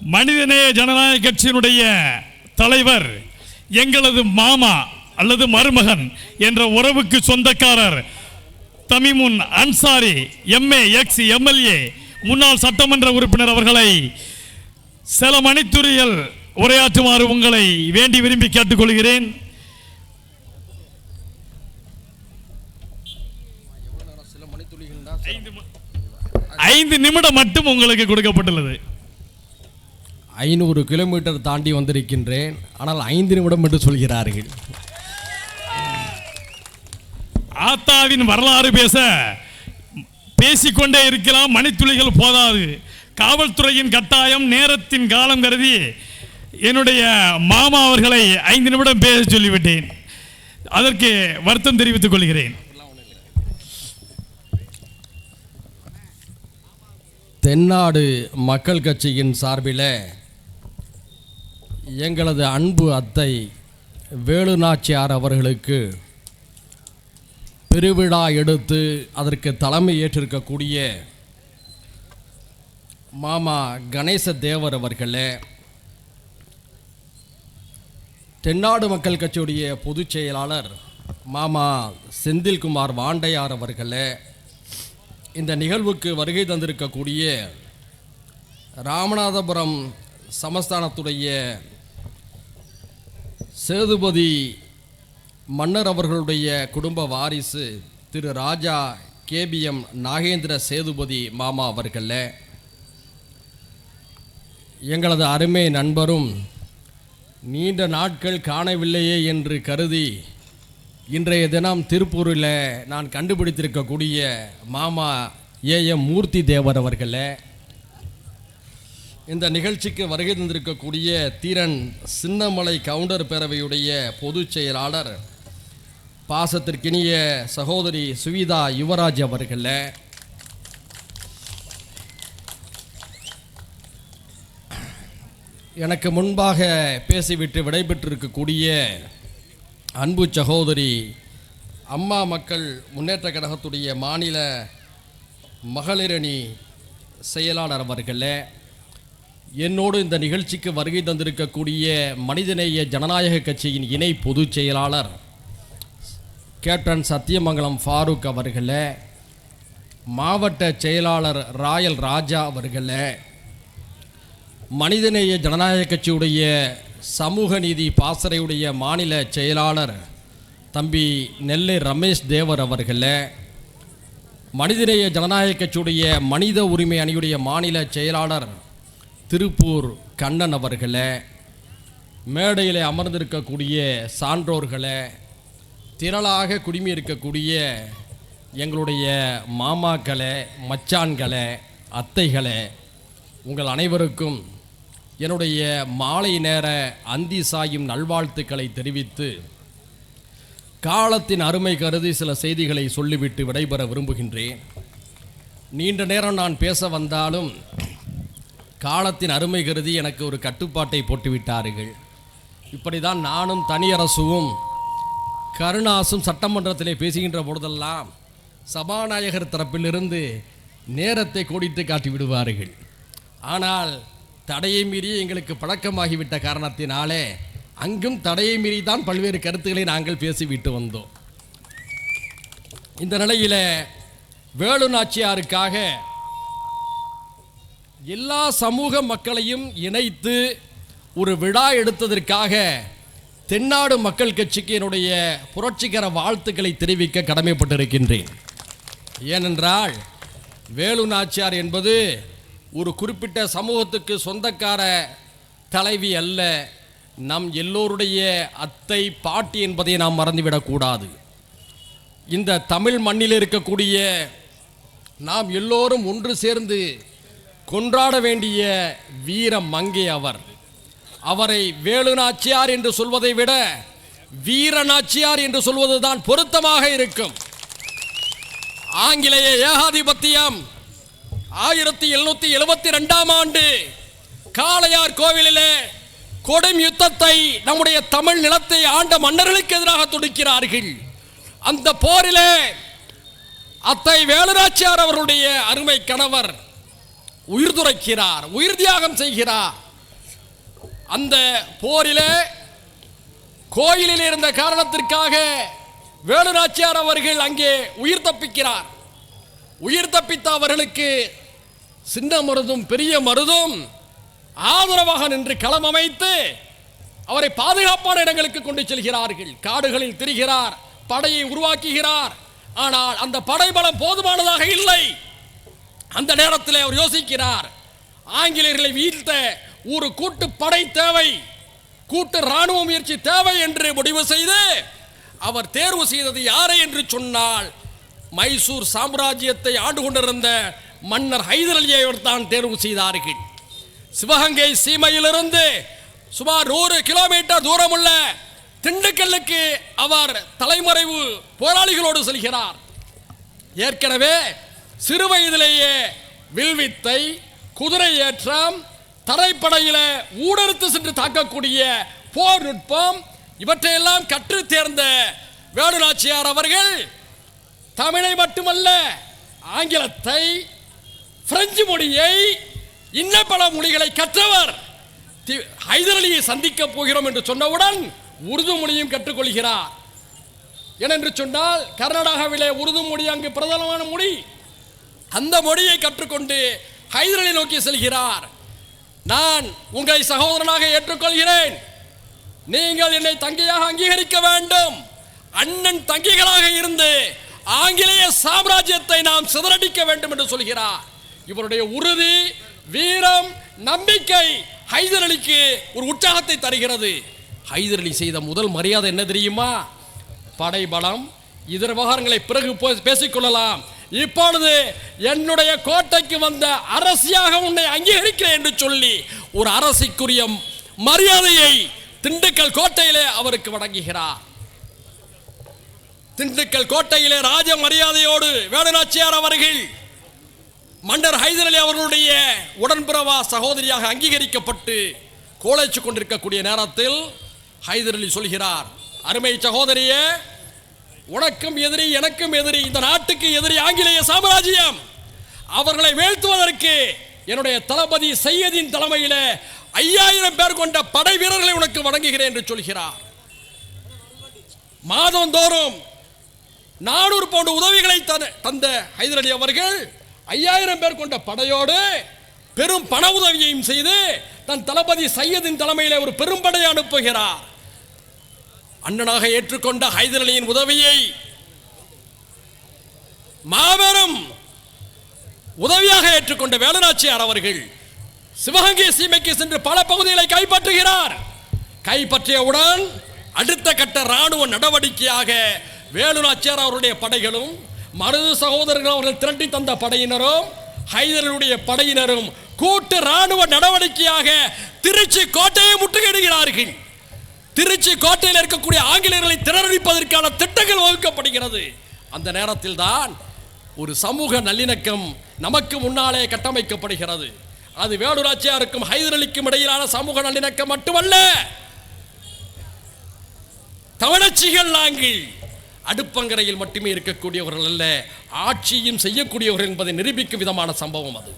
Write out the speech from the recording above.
மனிதநேய ஜனநாயக கட்சியினுடைய தலைவர் எங்களது மாமா அல்லது மருமகன் என்ற உறவுக்கு சொந்தக்காரர் Thamimun Ansari MA ex MLA முன்னாள் சட்டமன்ற உறுப்பினர் அவர்களை சில மணித்துறையில் உரையாற்றுமாறு உங்களை வேண்டி விரும்பி கேட்டுக்கொள்கிறேன். ஐந்து ஐந்து நிமிடம் மட்டும் உங்களுக்கு கொடுக்கப்பட்டுள்ளது. ஐநூறு கிலோமீட்டர் தாண்டி வந்திருக்கின்றேன். ஆனால் ஐந்து நிமிடம் என்று சொல்கிறார்கள். ஆத்தாவின் வரலாறு பேச பேசிக்கொண்டே இருக்கலாம் மணித்துளிகள் போதாது. காவல்துறையின் கட்டாயம் நேரத்தின் காலம் கருதி என்னுடைய மாமா அவர்களை ஐந்து நிமிடம் பேச சொல்லிவிட்டேன். அதற்கு வருத்தம் தெரிவித்துக் கொள்கிறேன். தென்னாடு மக்கள் கட்சியின் சார்பில் எங்களது அன்பு அத்தை வேலு நாச்சியார் அவர்களுக்கு பெருவிழா எடுத்து அதற்கு தலைமை ஏற்றிருக்கக்கூடிய மாமா கணேச தேவர் அவர்களே தென்னாடு மக்கள் கட்சியுடைய பொதுச் செயலாளர் மாமா செந்தில்குமார் வாண்டையார் அவர்களே இந்த நிகழ்வுக்கு வருகை தந்திருக்கக்கூடிய ராமநாதபுரம் சமஸ்தானத்துடைய சேதுபதி மன்னர் அவர்களுடைய குடும்ப வாரிசு திரு ராஜா கேபிஎம் நாகேந்திர சேதுபதி மாமா அவர்கள் எங்களது அருமை நண்பரும் நீண்ட நாட்கள் காணவில்லையே என்று கருதி இன்றைய தினம் திருப்பூரில் நான் கண்டுபிடித்திருக்கக்கூடிய மாமா ஏ எம் மூர்த்தி தேவர் அவர்களை இந்த நிகழ்ச்சிக்கு வருகை தந்திருக்கக்கூடிய தீரன் சின்னமலை கவுண்டர் பேரவையுடைய பொதுச் செயலாளர் பாசத்திற்கினிய சகோதரி சுவிதா யுவராஜ் அவர்கள. எனக்கு முன்பாக பேசிவிட்டு விடைபெற்றிருக்கக்கூடிய அன்பு சகோதரி அம்மா மக்கள் முன்னேற்ற கழகத்துடைய மாநில மகளிரணி செயலாளர் அவர்களே. என்னோடு இந்த நிகழ்ச்சிக்கு வருகை தந்திருக்கக்கூடிய மனிதநேய ஜனநாயக கட்சியின் இணை பொதுச் செயலாளர் கேப்டன் சத்தியமங்கலம் ஃபாரூக் அவர்களே மாவட்ட செயலாளர் ராயல் ராஜா அவர்களே மனிதநேய ஜனநாயக கட்சியுடைய சமூக நீதி பாசறையுடைய மாநில செயலாளர் தம்பி நெல்லை ரமேஷ் தேவர் அவர்களே மனிதநேய ஜனநாயக கட்சியுடைய மனித உரிமை அணியுடைய மாநில செயலாளர் திருப்பூர் கண்ணன் அவர்களே மேடையில் அமர்ந்திருக்கக்கூடிய சான்றோர்களே திரளாக குடிமி இருக்கக்கூடிய எங்களுடைய மாமாக்களே மச்சான்களே அத்தைகளே உங்கள் அனைவருக்கும் என்னுடைய மாலை நேர அந்தி சாயும் நல்வாழ்த்துக்களை தெரிவித்து காலத்தின் அருமை கருதி சில செய்திகளை சொல்லிவிட்டு விடைபெற விரும்புகின்றேன். நீண்ட நேரம் நான் பேச வந்தாலும் காலத்தின் அருமை கருதி எனக்கு ஒரு கட்டுப்பாட்டை போட்டுவிட்டார்கள். இப்படி தான் நானும் தனியரசுவும் கருணாசும் சட்டமன்றத்திலே பேசுகின்ற பொழுதெல்லாம் சபாநாயகர் தரப்பிலிருந்து நேரத்தை கோடிட்டு காட்டி விடுவார்கள். ஆனால் தடையை மீறி எங்களுக்கு பழக்கமாகிவிட்ட காரணத்தினாலே அங்கும் தடையை மீறி தான் பல்வேறு கருத்துக்களை நாங்கள் பேசிவிட்டு வந்தோம். இந்த நிலையில் வேலு நாச்சியாருக்காக எல்லா சமூக மக்களையும் இணைத்து ஒரு விழா எடுத்ததற்காக தென்னாடு மக்கள் கட்சிக்கு என்னுடைய புரட்சிகர வாழ்த்துக்களை தெரிவிக்க கடமைப்பட்டிருக்கின்றேன். ஏனென்றால் வேலு நாச்சியார் என்பது ஒரு குறிப்பிட்ட சமூகத்துக்கு சொந்தக்கார தலைவி அல்ல. நம் எல்லோருடைய அத்தை பாட்டி என்பதை நாம் மறந்துவிடக்கூடாது. இந்த தமிழ் மண்ணில் இருக்கக்கூடிய நாம் எல்லோரும் ஒன்று சேர்ந்து கொண்டாட வேண்டிய வீர மங்கை அவர். அவரை வேலு நாச்சியார் என்று சொல்வதை விட வீர நாச்சியார் என்று சொல்வதுதான் பொருத்தமாக இருக்கும். ஆங்கிலேய ஏகாதிபத்தியம் ஆயிரத்தி எழுநூத்தி எழுபத்தி ரெண்டாம் ஆண்டு காளையார் கோவிலிலே கொடும் யுத்தத்தை நம்முடைய தமிழ் நிலத்தை ஆண்ட மன்னர்களுக்கு எதிராக துடிக்கிறார்கள். அந்த போரிலே அத்தை வேலுநாச்சியார் அவர்களுடைய அருமை கணவர் உயிர் துறைக்கிறார் உயிர் தியாகம் செய்கிறார். அந்த போரிலே கோயிலில் இருந்த காரணத்திற்காக வேலுராச்சியார் அவர்கள் அங்கே உயிர் தப்பிக்கிறார். உயிர் தப்பித்த அவர்களுக்கு சின்ன மருதும் பெரிய மருதும் ஆதரவாக நின்று களம் அமைத்து அவரை பாதுகாப்பான இடங்களுக்கு கொண்டு செல்கிறார்கள். காடுகளில் திரிகிறார் படையை உருவாக்குகிறார். ஆனால் அந்த படைபலம் போதுமானதாக இல்லை. அந்த நேரத்தில் அவர் யோசிக்கிறார் ஆங்கிலேயர்களை வீழ்த்த ஒரு கூட்டு படை தேவை கூட்டு ராணுவ முயற்சி தேவை என்று முடிவு செய்து அவர் தேர்வு செய்தது யாரை என்று சொன்னால் மைசூர் சாம்ராஜ்யத்தை ஆண்டு கொண்டிருந்த மன்னர் ஹைதர் அலியை தான் தேர்வு செய்தார்கள். சிவகங்கை சீமையிலிருந்து சுமார் நூறு கிலோமீட்டர் தூரமுள்ள திண்டுக்கல்லுக்கு அவர் தலைமறைவு போராளிகளோடு செல்கிறார். ஏற்கனவே சிறு வயதிலேயே வில்வித்தை குதிரை ஏற்றம் தரைப்படையில ஊடறுத்து சென்று தாக்கக்கூடிய போர் நுட்பம் இவற்றையெல்லாம் கற்று தேர்ந்த வேலுநாச்சியார் அவர்கள் தமிழை மட்டுமல்ல ஆங்கிலத்தை பிரெஞ்சு மொழியை இன்ன பல மொழிகளை கற்றவர். தி- ஹைதர் அலியை சந்திக்க போகிறோம் என்று சொன்னவுடன் உருது மொழியும் கற்றுக்கொள்கிறார். ஏனென்று சொன்னால் கர்நாடகாவிலே உருது மொழி அங்கு பிரதானமான மொழி. அந்த மொழியை கற்றுக்கொண்டு ஹைதரலை நோக்கி செல்கிறார். நான் உங்களை சகோதரனாக ஏற்றுக்கொள்கிறேன். நீங்கள் என்னை தங்கையாக அங்கீகரிக்க வேண்டும். அண்ணன் தங்கிகளாக இருந்து ஆங்கிலேய சாம்ராஜ்யத்தை நாம் சிதறடிக்க வேண்டும் என்று சொல்கிறார். இவருடைய உறுதி வீரம் நம்பிக்கை ஹைதர் அலிக்கு ஒரு உற்சாகத்தை தருகிறது. ஹைதர் அலி செய்த முதல் மரியாதை என்ன தெரியுமா? படைபலம் இதர விவகாரங்களை பிறகு பேசிக்கொள்ளலாம். இப்பொழுது என்னுடைய கோட்டைக்கு வந்த அரசியாக உன்னை அங்கீகரிக்கிறேன் என்று சொல்லி ஒரு அரசிக்குரிய மரியாதையை திண்டுக்கல் கோட்டையிலே அவருக்கு வழங்குகிறார். திண்டுக்கல் கோட்டையிலே ராஜ மரியாதையோடு வேலுநாச்சியார் அவர்கள் மன்னர் ஹைதர் அலி அவர்களுடைய உடன்பிறவா சகோதரியாக அங்கீகரிக்கப்பட்டு கோழைச்சு கொண்டிருக்கக்கூடிய நேரத்தில் ஹைதர் அலி சொல்கிறார் அருமை சகோதரியே உனக்கும் எதிரி எனக்கும் எதிரி இந்த நாட்டுக்கு எதிரி ஆங்கிலேய சாம்ராஜ்யம். அவர்களை வீழ்த்துவதற்கு என்னுடைய தளபதி சையதின் தலைமையில் ஐயாயிரம் பேர் கொண்ட படை வீரர்களை உனக்கு வழங்குகிறேன் என்று சொல்கிறார். மாதந்தோறும் நானூறு பவுண்டு உதவிகளை தந்த- தந்த ஹைதர் அலி அவர்கள் ஐயாயிரம் பேர் கொண்ட படையோடு பெரும் பண உதவியையும் செய்து தன் தளபதி சையதின் தலைமையில் ஒரு பெரும்படை அனுப்புகிறார். அண்ணனாக ஏற்றுக்கொண்ட ஹைதர் அலியின் உதவியை மாபெரும் உதவியாக ஏற்றுக்கொண்ட வேலுநாச்சியார் அவர்கள் சிவகங்கை சீமைக்கு சென்று பல பகுதிகளை கைப்பற்றுகிறார். கைப்பற்றியவுடன் அடுத்த கட்ட ராணுவ நடவடிக்கையாக வேலுநாச்சியார் அவருடைய படைகளும் மருது சகோதரர்கள் அவர்கள் திரட்டி தந்த படையினரும் ஹைதருடைய படையினரும் கூட்டு ராணுவ நடவடிக்கையாக திருச்சி கோட்டையை முற்றுகையிடுகிறார்கள். திருச்சி கோட்டையில் இருக்கக்கூடிய ஆங்கிலேயர்களை திறனடிப்பதற்கான திட்டங்கள் வகுக்கப்படுகிறது. அந்த நேரத்தில் தான் ஒரு சமூக நல்லிணக்கம் நமக்கு முன்னாலே கட்டமைக்கப்படுகிறது. அது வேலுராச்சியாருக்கும் ஹைதரலிக்கும் இடையிலான சமூக நல்லிணக்கம் மட்டுமல்ல. தமிழச்சிகள் நாங்கள் அடுப்பங்கரையில் மட்டுமே இருக்கக்கூடியவர்கள் அல்ல ஆட்சியும் செய்யக்கூடியவர்கள் என்பதை நிரூபிக்கும் விதமான சம்பவம் அது.